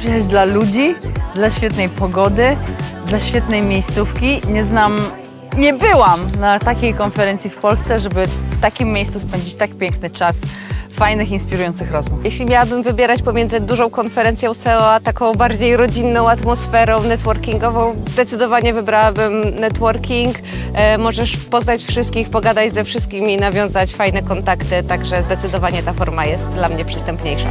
przyjechać dla ludzi, dla świetnej pogody, dla świetnej miejscówki. Nie znam, nie byłam na takiej konferencji w Polsce, żeby w takim miejscu spędzić tak piękny czas fajnych, inspirujących rozmów. Jeśli miałabym wybierać pomiędzy dużą konferencją SEO, a taką bardziej rodzinną atmosferą networkingową, zdecydowanie wybrałabym networking. E, możesz poznać wszystkich, pogadać ze wszystkimi, nawiązać fajne kontakty, także zdecydowanie ta forma jest dla mnie przystępniejsza.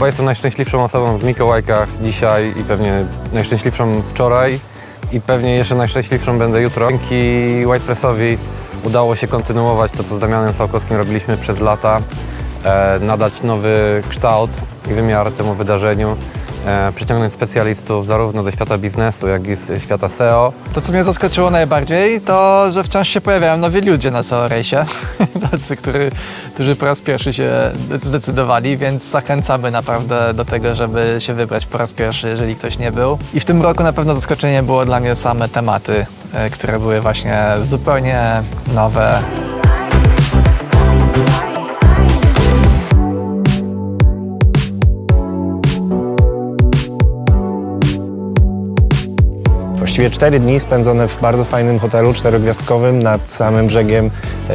Chyba jestem najszczęśliwszą osobą w Mikołajkach dzisiaj i pewnie najszczęśliwszą wczoraj i pewnie jeszcze najszczęśliwszą będę jutro. Dzięki Whitepressowi udało się kontynuować to, co z Damianem Sałkowskim robiliśmy przez lata, e, nadać nowy kształt i wymiar temu wydarzeniu, przyciągnąć specjalistów zarówno ze świata biznesu, jak i z świata SEO. To, co mnie zaskoczyło najbardziej, to, że wciąż się pojawiają nowi ludzie na SEO Rejsie, tacy, którzy po raz pierwszy się zdecydowali, więc zachęcamy naprawdę do tego, żeby się wybrać po raz pierwszy, jeżeli ktoś nie był. I w tym roku na pewno zaskoczenie było dla mnie same tematy, e, które były właśnie zupełnie nowe. Właściwie cztery dni spędzone w bardzo fajnym hotelu czterogwiazdkowym nad samym brzegiem e,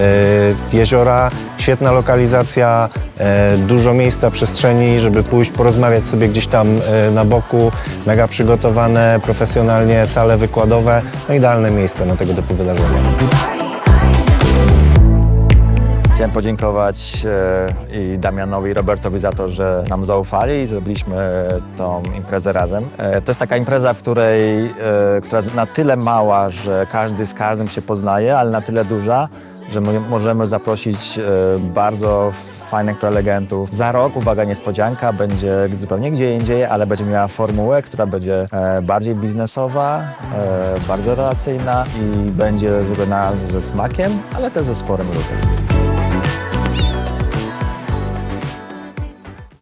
jeziora. Świetna lokalizacja, e, dużo miejsca, przestrzeni, żeby pójść porozmawiać sobie gdzieś tam e, na boku. Mega przygotowane, profesjonalnie sale wykładowe. No idealne miejsce na tego typu wydarzenia. Chciałem podziękować e, i Damianowi i Robertowi za to, że nam zaufali i zrobiliśmy tą imprezę razem. E, To jest taka impreza, w której, e, która jest na tyle mała, że każdy z każdym się poznaje, ale na tyle duża, że my możemy zaprosić e, bardzo fajnych prelegentów. Za rok, uwaga, niespodzianka, będzie zupełnie gdzie indziej, ale będzie miała formułę, która będzie e, bardziej biznesowa, e, bardzo relacyjna i będzie zrobiona ze smakiem, ale też ze sporym luzem.